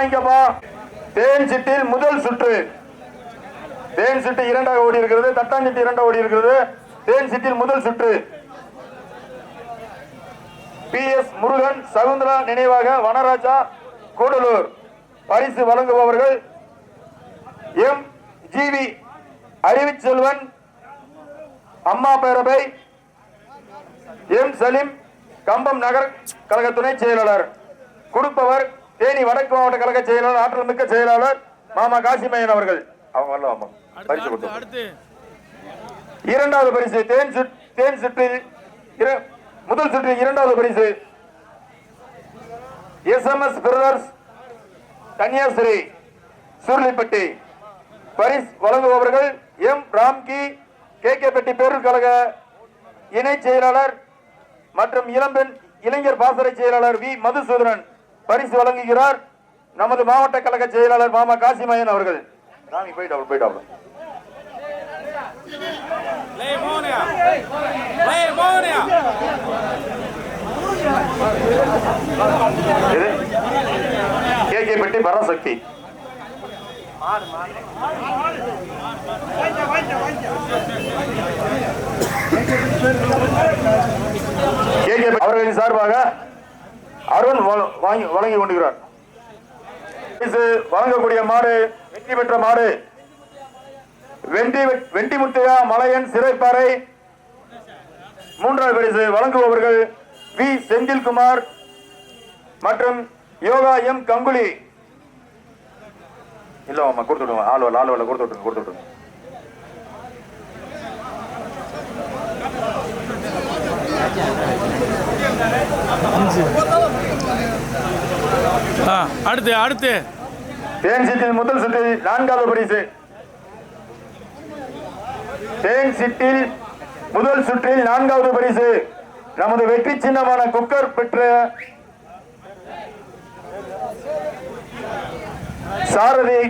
வாங்கிக்கப்பா. தேன் சிட்டில் முதல் சுற்று. தேன் சிட்டு இரண்டாக ஓடி இருக்கிறது தட்டாஞ்சிட்டு இரண்டாக ஓடி இருக்கிறது தேன் சிட்டில் முதல் சுற்று. பி எஸ் முருகன் சகுந்தரா நினைவாக வனராஜா கூடலூர். பரிசு வழங்குபவர்கள் எம். ஜிவி அறிவிச்செல்வன் அம்மா பேரவை எம். சலீம் கம்பம் நகர் கழக துணை செயலாளர். கொடுப்பவர் தேனி வடக்கு மாவட்ட கழக செயலாளர் ஆற்றல் மிக்க செயலாளர் மாமா காசிமையன் அவர்கள். அவங்க வரல ஆமா பரிசு அடுத்து இரண்டாவது பரிசு தேன் சுட் தேன் சுற்றில் முதல் சுற்றில் இரண்டாவது பரிசு. எஸ்எம்எஸ் பிரதர்ஸ் கன்னியாஸ்திரி சுருளிப்பட்டி. பரிஸ் வழங்குபவர்கள் எம். ராம்கி கே. கே. பெட்டி பேரூர் கழக இணை செயலாளர் மற்றும் இளம்பெண் இளைஞர் பாசறை செயலாளர் வி. மதுசூதனன். பரிசு வழங்குகிறார் நமது மாவட்ட கழக செயலாளர் மாமா காசிமயன் அவர்கள். ராமி போயிட்டு போயிட்டு லே மோனியா லே மோனியா இது கே கே பெட்டி பராசக்தி. அவர்களின் சார்பாக அருண் வழ- வாங்கி வழங்கி கொண்டிருக்கிறார். பரிசு வழங்கக்கூடிய மாடு வெற்றி பெற்ற மாடு. வெண்டி வெண்டிமுத்தையா மலையன் சிறைப்பாறை. மூன்றாவது பரிசு வழங்குபவர்கள் வி. செந்தில்குமார் மற்றும் யோகா எம். கங்குலி. இல்ல அம்மா கொடுத்து விடுங்க. ஆளுவல் ஆளுவல கொடுத்து விட்டுருங்க கொடுத்து விட்டுருங்க. அடுத்து அடுத்து. தேன் சிட்டில் முதல் சுற்றில் நான்காவது பரிசு. தேன் சிட்டில் முதல் சுற்றில் நான்காவது பரிசு. நமது வெற்றி சின்னமான குக்கர் பெற்ற சாரதி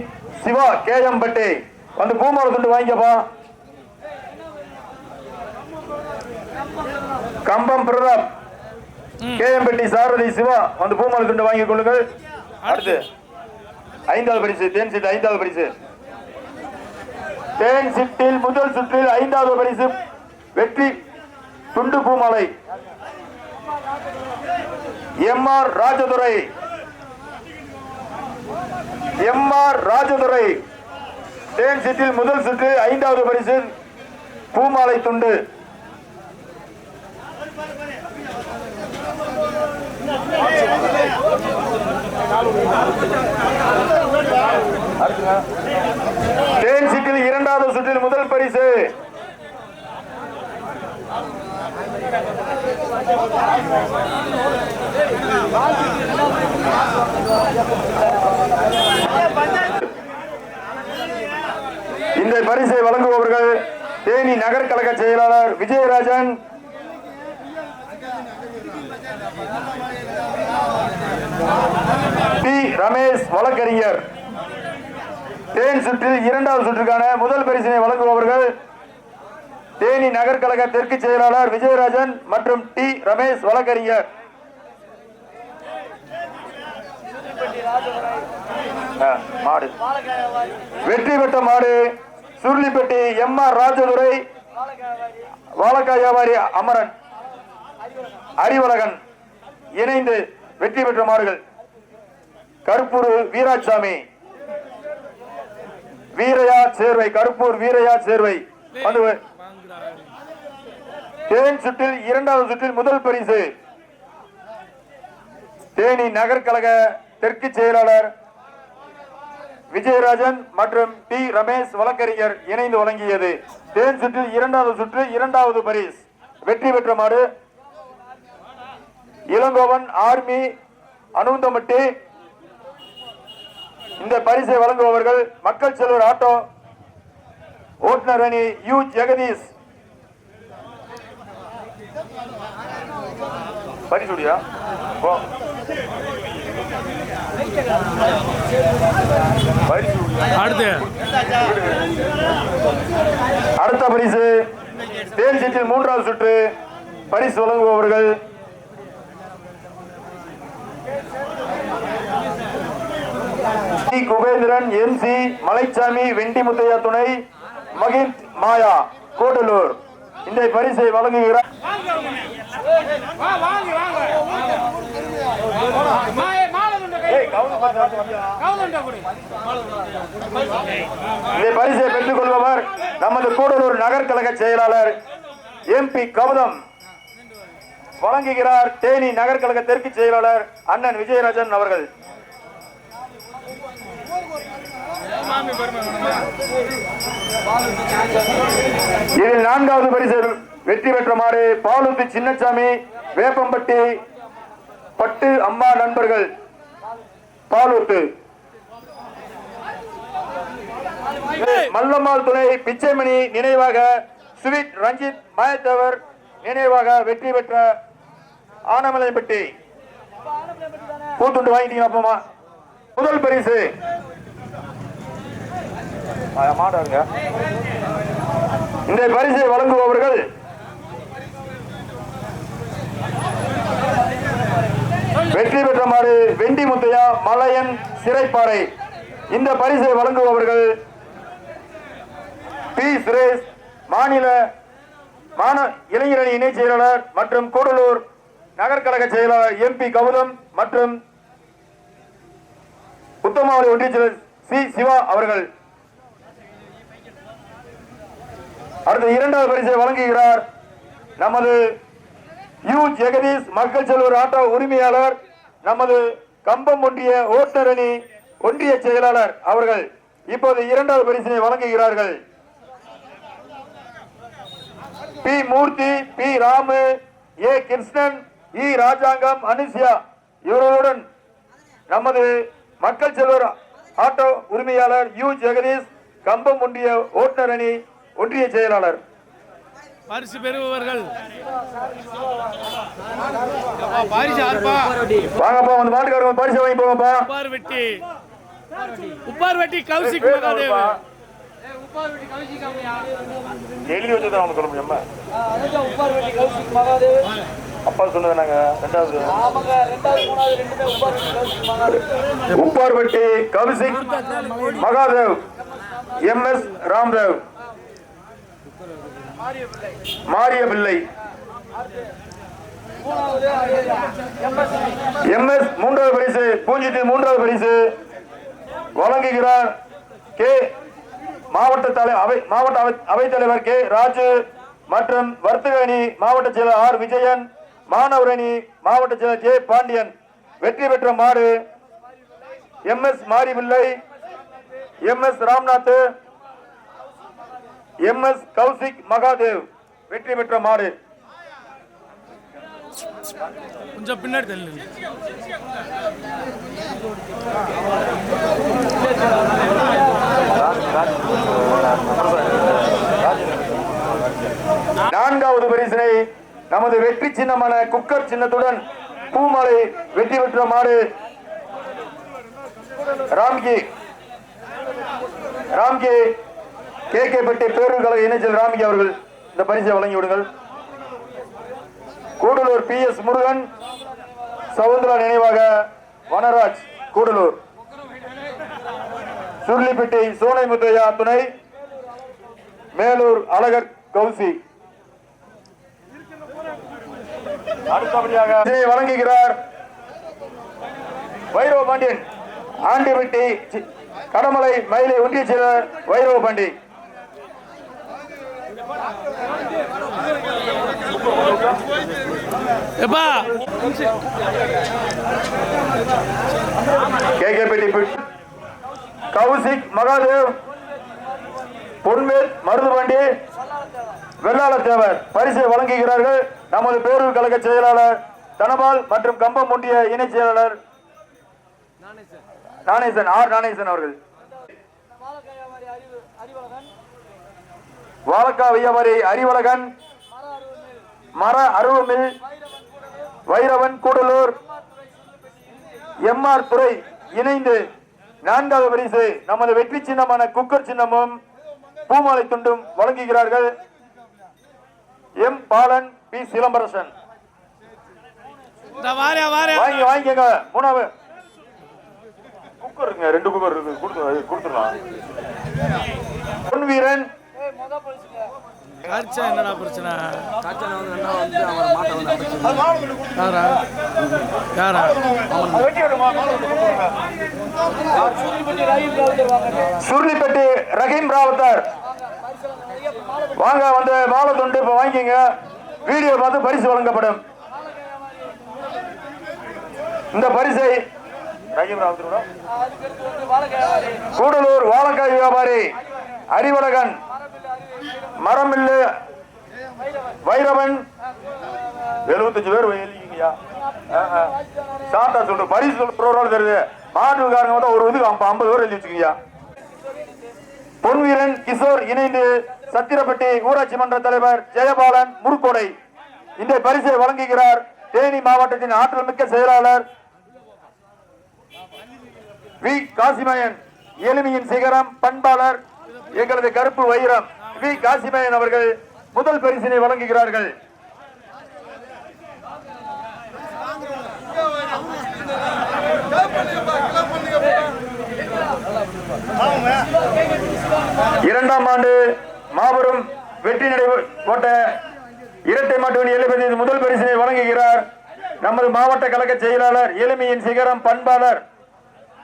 சிவா கேஎம் பட்டி வந்து பூமாலை துண்டு வாங்கிக்கப்பா. கம்பம் பிரதாப். கேஎம்பட்டி சாரதி சிவா வந்து பூமாலை துண்டு வாங்கிக் கொள்ளுங்கள். அடுத்து ஐந்தாவது பரிசு தேன் சீட்டு ஐந்தாவது பரிசு. தேன் சிட்டில் முதல் சுற்றில் ஐந்தாவது பரிசு வெற்றி துண்டு பூமாலை. M R Rajadurai. M R Rajadurai. தேன் சிட்டில் முதல் சுற்று ஐந்தாவது பரிசு பூமாலை துண்டு. தேன் சிட்டில் இரண்டாவது சுற்றில் முதல் பரிசு. இந்த பரிசை வழங்குபவர்கள் தேனி நகர் கழக செயலாளர் விஜயராஜன். பி. ரமேஷ் வழக்கறிஞர். தேன் சுற்றில் இரண்டாவது சுற்றுக்கான முதல் பரிசினை வழங்குபவர்கள் தேனி நகர் கழக தெற்கு செயலாளர் விஜயராஜன் மற்றும் டி. ரமேஷ் வழக்கறிஞர். மாடு. வெற்றி பெற்ற மாடு சுருளிப்பட்டி எம். ஆர். ராஜதுரை வாழக்காய் வியாபாரி அமரன். அறிவழகன் இணைந்து வெற்றி பெற்ற மாடுகள். கருப்பூர் வீராசாமி வீரையா சேர்வை கருப்பூர் வீரையா சேர்வை. வந்து தேன் சுற்றில் இரண்டாவது சுற்றில் முதல் பரிசு. தேனி நகர்கழக தெற்கு செயலாளர் விஜயராஜன் மற்றும் டி. ரமேஷ் வழக்கறிஞர் இணைந்து வழங்கியது. தேன் சுற்றில் இரண்டாவது சுற்று இரண்டாவது பரிஸ். வெற்றி பெற்ற மாடு. இளங்கோவன் ஆர்மி அனுந்தமட்டி இந்த பரிசை வழங்குபவர்கள் மக்கள் செல்வர் ஆட்டோ ஓட்டுநர் அணி யு ஜெகதீஷ். பரிசுடியா அடுத்து பரிசு தேன் சிட்டில் மூன்றாவது சுற்று பரிசு வழங்குபவர்கள் குபேந்திரன் எம் சி மலைச்சாமி வெண்டி முத்தையா துணை மகிந்த் மாயா கூடலூர் இந்த பரிசை வழங்குகிறார் இந்த பரிசை பெற்றுக் கொள்பவர் நமது கூடலூர் நகர் கழக செயலாளர் எம்பி கௌதம். வழங்குகிறார் தேனி நகர் கழக தெற்கு செயலாளர் அண்ணன் விஜயராஜன் அவர்கள். இதில் நான்காவது பரிசு வெற்றி பெற்றமாறு பாலுத்து சின்னசாமி வேப்பம்பட்டி பட்டு அம்மா நண்பர்கள் பாலூத்து மல்லம்மாள் துணை பிச்சைமணி நினைவாக சுவிட் ரஞ்சித் மாயத்தவர் நினைவாக வெற்றி பெற்ற ஆனமலைப்பட்டி. பூத்துண்டு வாங்கிட்டீங்க அப்பமா? முதல் பரிசு. மாடாருங்க இந்த பரிசை வழங்குபவர்கள் வெற்றி பெற்ற மாடு வெண்டி முத்தையா மலையன் சிறைப்பாறை. இந்த பரிசை வழங்குபவர்கள் பி. சுரேஷ் மாநில மாண இளைஞரணி இணைச் செயலாளர் மற்றும் கூடலூர் நகர்கழக செயலாளர் எம்பி கௌதம் மற்றும் உத்தமாவளி ஒன்றிய செயலர் சி. சிவா அவர்கள். அடுத்த இரண்டாவது பரிசை வழங்குகிறார் நமது யு ஜெகதீஷ் மக்கள் செல்வர் ஆட்டோ உரிமையாளர் நமது கம்பம் ஒன்றிய ஓட்டுநரணி ஒன்றிய செயலாளர் அவர்கள் இப்போது இரண்டாவது பரிசினை வழங்குகிறார்கள். P Murthy P Ramu A Krishnan E Rajangam Anusiya இவர்களுடன் நமது மக்கள் செல்வர் ஆட்டோ உரிமையாளர் யு ஜெகதீஷ் கம்பம் ஒன்றிய ஓட்டுநர் அணி ஒன்றிய செயலாளர். பரிசு பெறுபவர்கள். வாங்கப்பா வந்து மாட்டுக்காரங்க பரிசு வாங்கி போங்கப்பா. உப்பார் வெட்டி. உப்பார் வெட்டி கௌசிக் மகாதேவ் எழுதி வச்சுதான் அவங்க சொல்ல முடியுமா? அதுதான் உப்பார் வெட்டி கௌசிக் மகாதேவ் அப்பா சொன்னது நாங்க ரெண்டாவது ஆமாங்க ரெண்டாவது மூணாவது ரெண்டுமே உப்பார் வெட்டி Kaushik Mahadev Upparpatti Kaushik Mahadev. M S Ramdev. Mari Pillai MS M S மூன்றாவது பரிசு பூஞ்சிட்டு மூன்றாவது பரிசு. வழங்குகிறார் கே மாவட்ட தலை அவை மாவட்ட அவை- அவைத்தலைவர் கே ராஜு மற்றும் வர்த்தக அணி மாவட்ட செயலர் ஆர் விஜயன் மாணவர் அணி மாவட்ட செயலர் ஜே பாண்டியன். வெற்றி பெற்ற மாடு M S Maripillai M S Ramnath M S Kaushik Mahadev வெற்றி பெற்ற மாடு. கொஞ்சம் பின்னாடி தள்ளு நான்காவது பரிசினை நமது வெற்றி சின்னமான குக்கர் சின்னத்துடன் பூமாலை வெற்றி பெற்ற மாடு. ராம்கி. ராம்கி. கே கே பட்டி பேரூர் கழக இணைச்சல் ராம்கி அவர்கள் இந்த பரிசை வழங்கி விடுங்கள். கூடலூர் பி எஸ் முருகன் சவுந்தரா நினைவாக வனராஜ் கூடலூர். சுருளிப்பட்டி சோனை முத்தையா துணை மேலூர் அழகர் கௌசி அடுத்தபடியாக வழங்குகிறார் வைரவ பாண்டியன். ஆண்டிப்பட்டி சி- கடமலை மயிலை ஒன்றிய செயலர் வைரவ பாண்டி. எப்பா கேகேபட்டி கௌசிக் மகாதேவ். பொன்மேல் மருதுபாண்டி. வெள்ளாள தேவர் பரிசை வழங்குகிறார்கள். நமது பேரூர் கழக செயலாளர் தனபால் மற்றும் கம்பம் ஒன்றிய இணை செயலாளர் நாணேசன் ஆர் நாணேசன் அவர்கள். அறிவழகன் வாழக்கா வியாபாரி அறிவழகன். மர அருவமில் வைரவன் கூடலூர். எம்ஆர் துறை இணைந்து நான்காவது பரிசு நமது வெற்றி சின்னமான குக்கர் சின்னமும் பூமாலை துண்டும் வழங்குகிறார்கள். M Balan P Silambarasan. வாங்கி வாங்கிக்கங்க. மூணாவது. குக்கர் இருக்குங்க ரெண்டு குக்கர் இருக்கு. கொடுத்து கொடுத்துடலாம். பொன் வீரன் காய்ச்சா என்னடா பிரச்சனை? யாரா? யாரா? சூரியப்பட்டி ரயில் டிராவல் வாங்க. சுருளிப்பட்டி ரஹீம் ராவத்தர். வாங்க வந்து மாலை தொண்டு இப்ப வாங்கிங்க வீடியோ பார்த்து பரிசு வழங்கப்படும். இந்த பரிசை ரஹீம் ராவத்தரோட? வந்து கூடலூர் வாழைக்காய் வியாபாரி அறிவழகன் மரமில்லு வைரவன். எழுபத்தஞ்சு பேர் எழுதிங்கய்யா சாட்டா சொல்ற பரிசு சொல்ற தெரியுது. மாட்டுக்காரங்க வந்து ஒரு இதுக்கு ஐம்பது பேர் எழுதி பொன் பொன்வீரன் கிஷோர் இணைந்து சத்திரப்பட்டி ஊராட்சி மன்ற தலைவர் ஜெயபாலன் முருக்கோடை இந்த பரிசை வழங்குகிறார் தேனி மாவட்டத்தின் ஆற்றல் மிக்க செயலாளர் வி. காசிமயன் எளிமையின் சிகரம் பண்பாளர் எங்களது கருப்பு வைரம் வி. காசிமயன் அவர்கள் முதல் பரிசினை வழங்குகிறார்கள். இரண்டாம் ஆண்டு மாபெரும் வெற்றி நடை போட்ட இரட்டை மாட்டு வண்டி முதல் பரிசினை வழங்குகிறார் நமது மாவட்ட கழக செயலாளர் எளிமையின் சிகரம் பண்பாளர்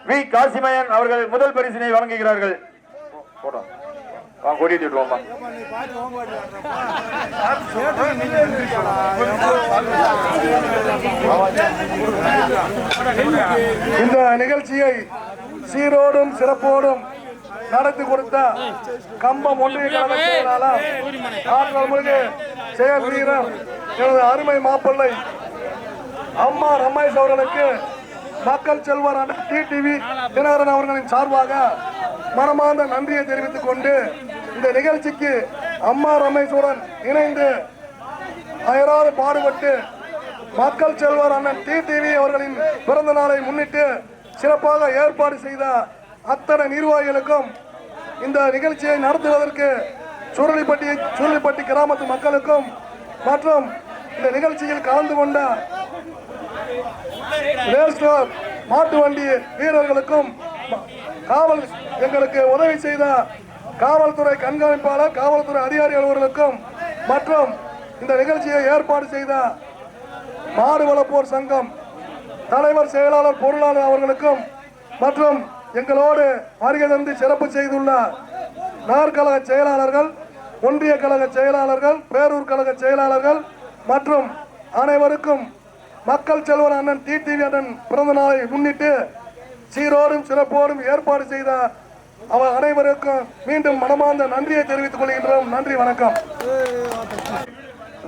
வி. காசிமயன் அவர்கள் முதல் பரிசினை வழங்குகிறார்கள். போட்டோம். வா, கொடியேத்தி இந்த நிகழ்ச்சியை சீரோடும் சிறப்போடும் நடத்தி கொடுத்த கம்பம் ஒன்றிய கழக ஆற்றல் மிகு செயல் வீரர் எனது அருமை மாப்பிள்ளை அம்மா ரமேஷ் அவர்களுக்கு மக்கள் செல்வர் டிடிவி தினகரன் அவர்களின் சார்பாக மனமார்ந்த நன்றியை தெரிவித்துக் கொண்டு இந்த நிகழ்ச்சிக்கு அம்மா ரமேஷுடன் இணைந்து அயராது பாடுபட்டு மக்கள் செல்வர் அண்ணன் டிடிவி அவர்களின் பிறந்த நாளை முன்னிட்டு சிறப்பாக ஏற்பாடு செய்த அத்தனை நிர்வாகிகளுக்கும் இந்த நிகழ்ச்சியை நடத்துவதற்கு சுருளிப்பட்டி சுருளிப்பட்டி கிராமத்து மக்களுக்கும் மற்றும் இந்த நிகழ்ச்சியில் கலந்து கொண்ட மாட்டு வண்டி வீரர்களுக்கும் காவல் எங்களுக்கு உதவி செய்த காவல்துறை கண்காணிப்பாளர் காவல்துறை அதிகாரி அலுவலர்களுக்கும் மற்றும் இந்த நிகழ்ச்சியை ஏற்பாடு செய்த மாடு வளர்ப்போர் சங்கம் தலைவர் செயலாளர் பொருளாளர் அவர்களுக்கும் மற்றும் எங்களோடு வருகை தந்து சிறப்பு செய்துள்ள நகர்கழக செயலாளர்கள் ஒன்றிய கழக செயலாளர்கள் பேரூர் கழக செயலாளர்கள் மற்றும் அனைவருக்கும் மக்கள் செல்வர் அண்ணன் டிடிவி அண்ணன் பிறந்த நாளை முன்னிட்டு சீரோடும் சிறப்போடும் ஏற்பாடு செய்த அவர் அனைவருக்கும் மீண்டும் மனமார்ந்த நன்றியை தெரிவித்துக் கொள்கின்றோம். நன்றி வணக்கம்.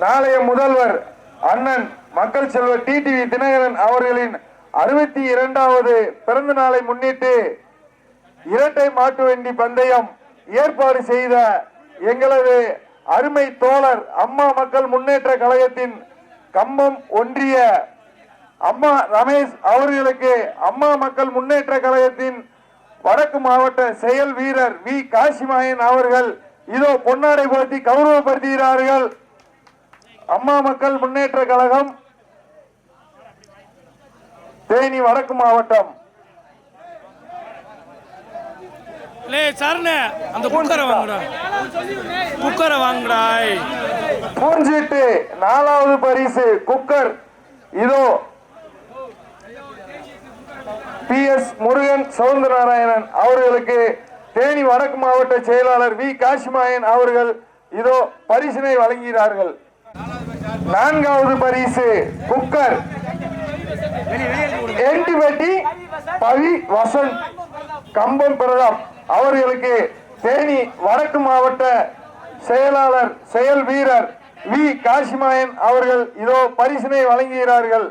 நாளைய முதல்வர் அண்ணன் மக்கள் செல்வர் டிடிவி தினகரன் அவர்களின் அறுபத்தி இரண்டாவது பிறந்த நாளை முன்னிட்டு இரட்டை மாட்டு வண்டி பந்தயம் ஏற்பாடு செய்த எங்களது அருமை தோழர் அம்மா மக்கள் முன்னேற்ற கழகத்தின் கம்பம் ஒன்றிய அம்மா ரமேஷ் அவர்களுக்கு அம்மா மக்கள் முன்னேற்ற கழகத்தின் வடக்கு மாவட்ட செயல் வீரர் வி. காசிமாயன் அவர்கள் இதோ பொன்னாடை போர்த்தி கௌரவப்படுத்துகிறார்கள். அம்மா மக்கள் முன்னேற்ற கழகம் தேனி வடக்கு மாவட்டம். அந்த குக்கரை வாங்குடா. குக்கரை. பூஞ்சீட்டு நாலாவது பரிசு குக்கர். இதோ பி எஸ் முருகன் சவுந்தரநாராயணன் அவர்களுக்கு தேனி வடக்கு மாவட்ட செயலாளர் வி காசிமாயன் அவர்கள் இதோ பரிசினை வழங்குகிறார்கள். நான்காவது பரிசு குக்கர். என்டிபட்டி பவி வசந்த் கம்பம் பிரதாப் அவர்களுக்கு தேனி வடக்கு மாவட்ட செயலாளர் செயல் வீரர் வி காசிமாயன் அவர்கள் இதோ பரிசினை வழங்குகிறார்கள்.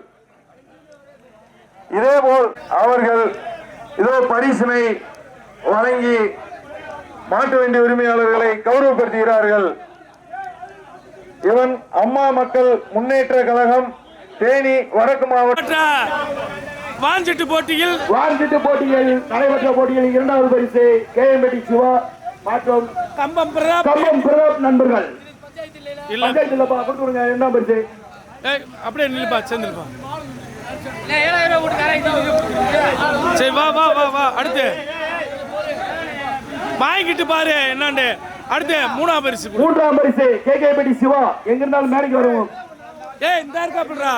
இதேபோல் அவர்கள் இதோ பரிசினை வழங்கி மாட்டு வண்டி உரிமையாளர்களை கௌரவப்படுத்துகிறார்கள். இவன் அம்மா மக்கள் முன்னேற்ற கழகம் தேனி வடக்கு மாவட்ட மற்ற வாஞ்சிட்டு போட்டியில் வான்சிட்டு போட்டியில் நடைபெற்ற போட்டியில் இரண்டாவது பரிசு கேஎம்பட்டி சிவா மற்றும் கம்பம் பிரதாப். கம்பம் பிரதாப் நண்பர்கள். இல்ல. இல்லப்பா கொடுத்துருங்க இரண்டாம் பரிசு. அப்படியே நில்லுப்பா சேர்ந்துருப்பா. சரி வா வா வா வா அடுத்து. வாங்கிட்டு பாரு என்னாண்டு. அடுத்து மூணாம் பரிசு. மூன்றாம் பரிசு கேகேபடி சிவா. எங்க இருந்தாலும் மேடைக்கு வருவோம். ஏய் இந்த இருக்காப்புடா